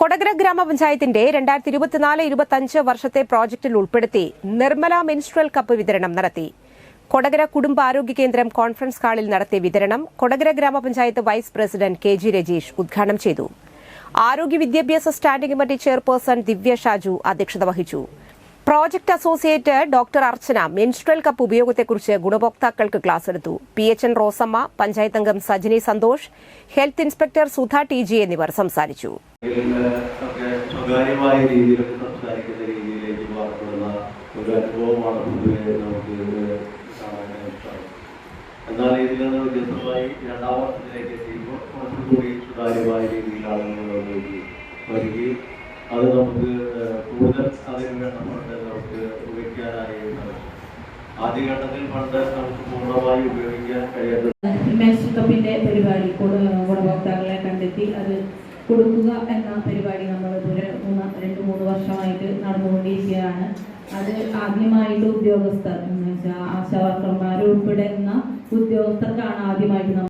കൊടകര ഗ്രാമപഞ്ചായത്തിന്റെ രണ്ടായിരത്തി ഇരുപത്തിനാല് ഇരുപത്തിയഞ്ച് വർഷത്തെ പ്രോജക്റ്റിൽ ഉൾപ്പെടുത്തി നിർമ്മല മെൻസ്ട്രൽ കപ്പ് വിതരണം നടത്തി. കൊടകര കുടുംബാരോഗ്യ കേന്ദ്രം കോൺഫറൻസ് ഹാളിൽ നടത്തിയ വിതരണം കൊടകര ഗ്രാമപഞ്ചായത്ത് vice president K G Rajeesh ഉദ്ഘാടനം ചെയ്തു. ആരോഗ്യ വിദ്യാഭ്യാസ standing committee chairperson Divya Shaju അധ്യക്ഷത വഹിച്ചു. Project associate doctor Archana menstrual cup ഉപയോഗത്തെക്കുറിച്ച് ഗുണഭോക്താക്കൾക്ക് ക്ലാസ് എടുത്തു. P H N Rosamma panchayat അംഗം Sajini Santhosh health inspector Sudha T G എന്നിവർ സംസാരിച്ചു. ഇതിൽ അത് നമുക്ക് കൂടുതൽ അതിന് വേണ്ട ആദ്യഘട്ടത്തിൽ പരിപാടി ഗുണ- ഗുണഭോക്താക്കളെ കണ്ടെത്തി അത് കൊടുക്കുക എന്ന പരിപാടി നമ്മൾ ഇതുവരെ മൂന്ന് രണ്ട് മൂന്ന് വർഷമായിട്ട് നടന്നുകൊണ്ടിരിക്കുകയാണ്. അത് ആദ്യമായിട്ട് ഉദ്യോഗസ്ഥർ എന്ന് ഉൾപ്പെടുന്ന ഉദ്യോഗസ്ഥർക്കാണ് ആദ്യമായിട്ട്